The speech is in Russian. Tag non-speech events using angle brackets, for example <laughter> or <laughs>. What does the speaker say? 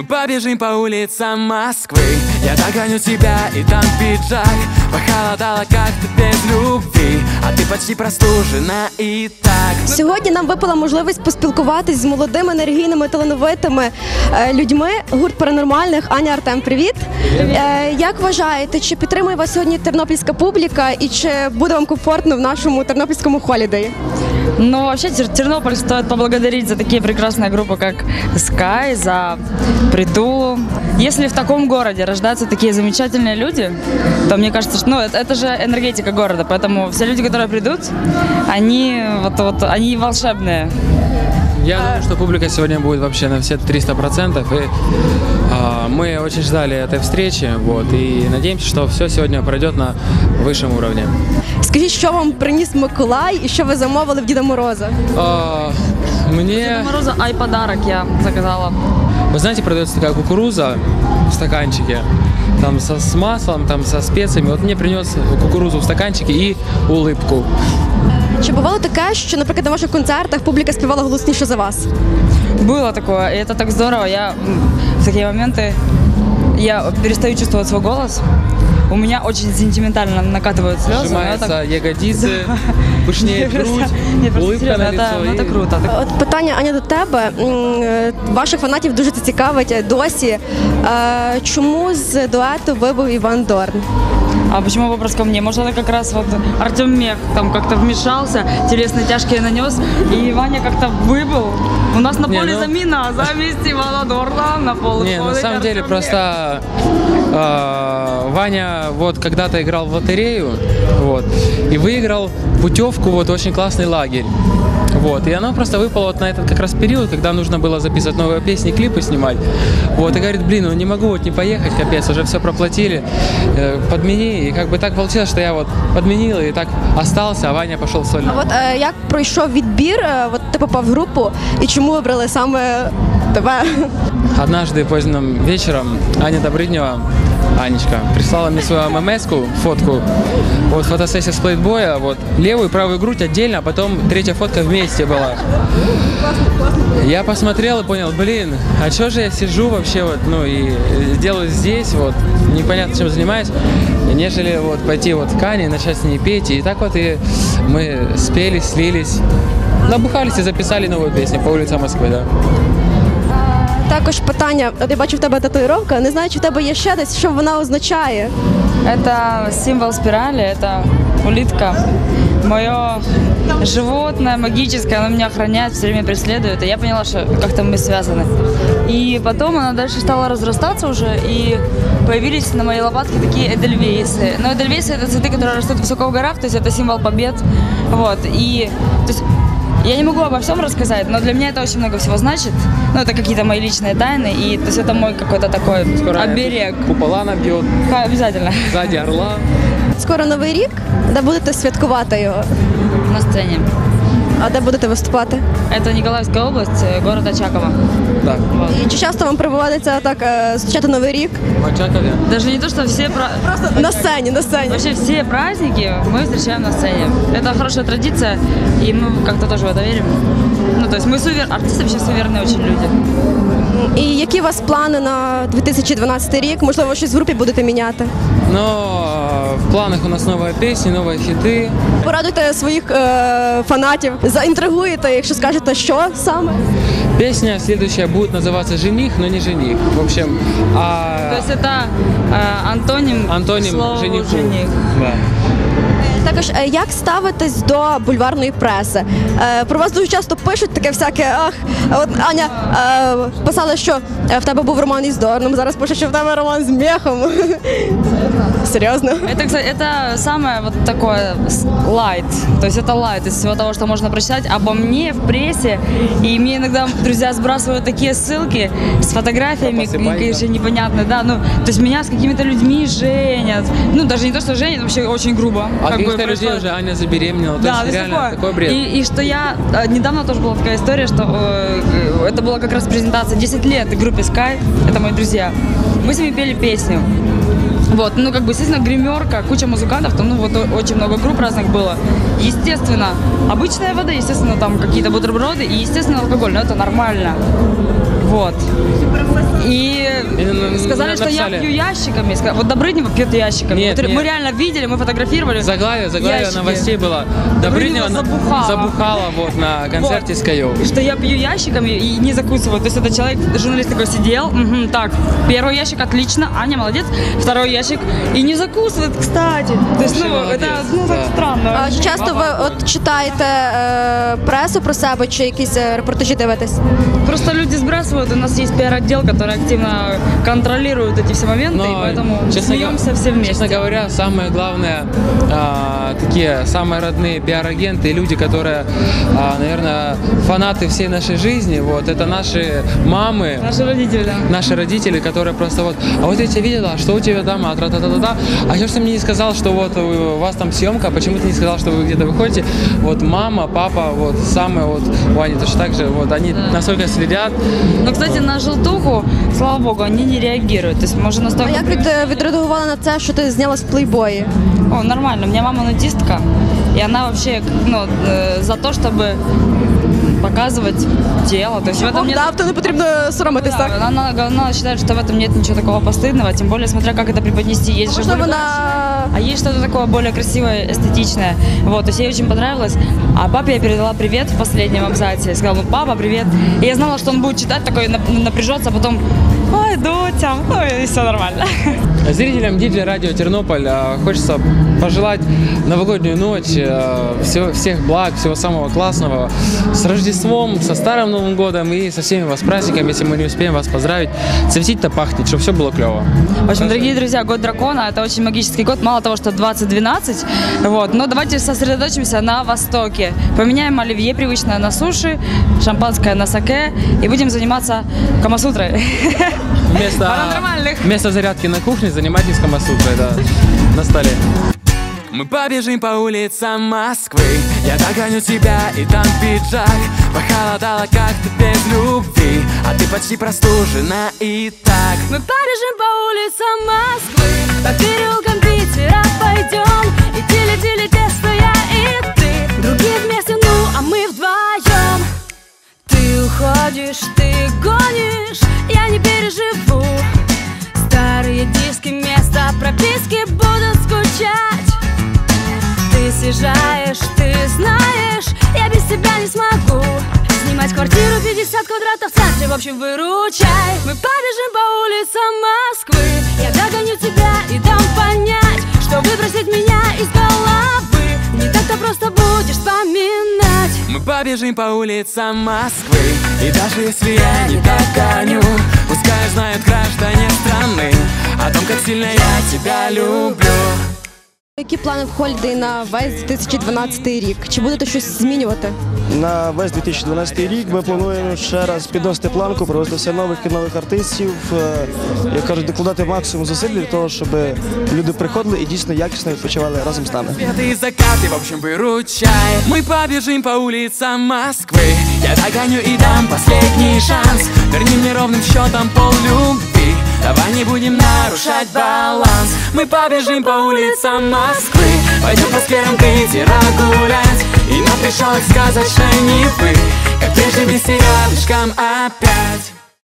Мы побежим по улицам Москвы Я догоню тебя и там пиджак Похолодало как-то без любви А ты почти простужена и так Сьогодні нам випала можливість поспілкуватись з молодими енергійними талановитими е, людьми. Гурт паранормальних. Аня Артем, привіт. Е, Як вважаєте, чи підтримує вас сьогодні тернопільська публіка і чи буде вам комфортно в нашому тернопільському холідеї? Ну, вообще Тер- Тернополь стоит поблагодарить за такие прекрасные группы, как Sky, за Притулу. Если в таком городе рождаются такие замечательные люди, то мне кажется, что ну, это, это же энергетика города, поэтому все люди, которые придут, они вот, вот они волшебные. Я думаю, что публика сегодня будет вообще на все 300%. И а, мы очень ждали этой встречи. Вот, и надеемся, что все сегодня пройдет на высшем уровне. Скажіть, що вам приніс Миколай і що ви замовили в Діда Мороза? А, мне, Мороза, ай подарок я заказала. вы знаете, продается такая кукуруза в стаканчике. Там со, с маслом, там со специями. Вот мне принес кукурузу в стаканчике и улыбку. Чи бувало таке, що, наприклад, на ваших концертах публіка співала голосніше за вас? Было такое, и это так здорово. Я м, в такие моменты я перестаю чувствовать свой голос. У меня очень сентиментально накатывают слезы. но я так- Сжимаются ягодицы, <laughs> <laughs> пышнеет грудь, Не, просто улыбка серьезно, на это, лицо. ну, это и- круто. Так- От питання Аня до тебе. М, е, Ваших фанатів дуже це цікавить е, досі. Е, Чому з дуету вибув Іван Дорн? А почему вопрос ко мне? Может, это как раз вот Артем Мех там как-то вмешался, телесные тяжкие нанес, и Ваня как-то выбыл. У нас на поле ну- замена заместь <laughs> Ивана Дорна на пол. Не, на ходит самом деле Артем просто э, Ваня вот когда-то играл в лотерею, вот, и выиграл путевку вот в очень классный лагерь. Вот, и она просто выпала вот на этот как раз период, когда нужно было записывать новые песни, клипы снимать. Вот, и говорит, блин, ну не могу вот не поехать, капец, уже все проплатили, э, подмени. И как бы так получилось, что я вот подменил и так остался, а Ваня пошел в сольный. А от е, як пройшов відбір? Е, От ти попав в групу, і чому вибрали саме тебе? Однажды поздним вечером Аня Добрыднева, Анечка, прислала мне свою ММС-ку, фотку. Вот фотосессия с плейтбоя, вот левую и правую грудь отдельно, а потом третья фотка вместе была. Я посмотрел и понял, блин, а что же я сижу вообще вот, ну и делаю здесь, вот, непонятно чем занимаюсь, нежели вот пойти вот к Ане начать с ней петь. И так вот и мы спели, слились, набухались и записали новую песню по улицам Москвы, да. Також питання, от я бачу в тебе татуїровка, не знаю, чи в тебе є ще десь, що вона означає. Это символ спирали, это улитка. Мое животное магическое, оно меня охраняет, все время преследует. И я поняла, что как-то мы связаны. И потом она дальше стала разрастаться уже, и появились на моей лопатке такие эдельвейсы. Но эдельвейсы это цветы, которые растут высоко в горах, то есть это символ побед. Вот. И то есть, я не могу обо всем рассказать, но для меня это очень много всего значит. Ну, это какие-то мои личные тайны, и то есть это мой какой-то такой Скоро оберег. Купола набьет, Ха, Обязательно. сзади орла. Скоро новий рік, де будете святкувати його, На сцене. а де будете виступати? Это Николаевская область, э, город Очаково. Да. Вот. І чи часто вам приводиться так е, зустрічати новий рік? В Очакове. Даже не то, что все пра- Просто на сцені, на сцені. Вообще все праздники мы встречаем на сцене. Это хорошая традиция, и мы как-то тоже в это верим. Ну, то есть мы сувер... Артисты вообще суверенные очень люди. І які у вас плани на 2012 рік? Можливо, щось в групі будете міняти? Но э, в планах у нас новая песня, новые хиты. Порадуйте своїх е, фанатів, заінтригуєте, якщо скажете, що саме. Песня следующая будет называться «Жених, но не жених». В общем, а То есть это э, антоним, антоним слову жениху. жених. Да. Також як ставитесь до бульварної преси? Про вас дуже часто пишуть таке всяке. Ах, от Аня писала, що в тебе був роман із Дорном. Зараз пише, що в тебе роман з мехом. <laughs> Серйозно? Это, кстати, это самое вот такое лайт. То есть это лайт из всего того, что можно прочитать обо мне в прессе. И мне иногда друзья сбрасывают такие ссылки с фотографиями, конечно, непонятно, да. Ну, то есть меня с какими-то людьми женят. Ну, даже не то, что женят, вообще очень грубо. А как бы каких-то людей уже Аня забеременела. Да, то есть реально такое. такой бред. И, и что я... э, Недавно тоже была такая история, что э, это была как раз презентация 10 лет группе Sky, это мои друзья. Мы с ними пели песню. Вот, ну, как бы, естественно, гримерка, куча музыкантов, там, ну, вот очень много групп разных было. Естественно, обычная вода, естественно, там какие-то бутерброды и, естественно, алкоголь, но это нормально. Вот. И И на- сказали, что я написали. пью ящиками. Ска- Вот Добрынева пьет ящиками. Нет, Вот нет. Мы реально видели, мы фотографировали. Заглавие, заглавие Ящики. новостей было. Добрынева на- забухала. забухала вот на концерте с Каё. Что я пью ящиками и не закусываю. То есть это человек, журналист такой сидел, мгм, так, первый ящик отлично, Аня молодец, второй ящик и не закусывает, кстати. То есть, ну, Вообще это молодец, ну, так да. странно. А чи часто ви от читаєте е, пресу про себе чи якісь е, репортажі дивитесь? Просто люди сбрасывают, у нас есть пиар-отдел, который активно контролирует эти все моменты, и поэтому честно, смеемся все вместе. Честно говоря, самое главное, а, такие самые родные пиар-агенты и люди, которые, а, наверное, фанаты всей нашей жизни, вот, это наши мамы, Наши родители, да. наши родители, которые просто вот, а вот я тебя видела, а что у тебя там, а тра-та-та-та-та, а я что мне не сказал, что вот у вас там съемка, а почему ты не сказал, что вы где-то выходите? Вот мама, папа, вот самые вот, у Ани точно так же, вот они настолько следят, Но, кстати, на желтуху, слава богу, они не реагируют. То есть мы уже А настолько... як від, е, відреагували на це, що ти знялась в плейбої? О, нормально. У меня мама нудистка, и она вообще ну, э, за то, чтобы показывать тело. То есть в этом нет... Да, то не потрібно соромитись, Да, она, она считает, что в этом нет ничего такого постыдного, тем более смотря как это преподнести. Есть же Можливо, более- вона А есть что-то такое более красивое, эстетичное. Вот, то есть ей очень понравилось. А папе я передала привет в последнем абзаце. Я сказала, ну, папа, привет. И я знала, что он будет читать, такой нап- напряжется, а потом, ой, Дотя, ну и все нормально. Зрителям Диджей Радио Тернополь а, хочется пожелать новогоднюю ночь, а, всего, всех благ, всего самого классного. С Рождеством, со Старым Новым Годом и со всеми вас праздниками, если мы не успеем вас поздравить. Цветить-то пахнет, чтобы все было клево. В общем, дорогие друзья, год дракона это очень магический год. Мало того, что 2012, вот, но давайте сосредоточимся на Востоке. Поменяем оливье привычное на суши, шампанское на саке и будем заниматься камасутрой. Вместо, <laughs> вместо зарядки на кухне занимайтесь камасутрой, да, на столе. Мы побежим по улицам Москвы. Я догоню тебя и там пиджак. Похолодало как-то без любви. А ты почти простужена и так. Мы побежим по улицам Москвы. По переулкам Питера пойдем съезжаешь, ты знаешь Я без тебя не смогу. Снимать квартиру 50 квадратов в центре В общем, выручай. Мы побежим по улицам Москвы. Я догоню тебя и дам понять Что выбросить меня из головы Не так-то просто будешь вспоминать Мы побежим по улицам Москвы И даже если я не догоню Пускай знают граждане страны О том, как сильно я тебя люблю Які плани в Хольдей на весь 2012 рік? Чи будете щось змінювати? На весь 2012 рік ми плануємо ще раз підносити планку, привести все нових і нових артистів, е, як кажуть, докладати максимум зусиль для того, щоб люди приходили і дійсно якісно відпочивали разом з нами. Обеды и закаты, в общем, выручай Мы побежим по улицам Москвы Я догоню и дам последний шанс Верни мне ровным счетом пол любви Давай не будем нарушать баланс. Мы побежим по улицам Москвы. Пойдем по скверам Питера гулять. И на пришелок сказочной Невы Как прежде вместе рядышком опять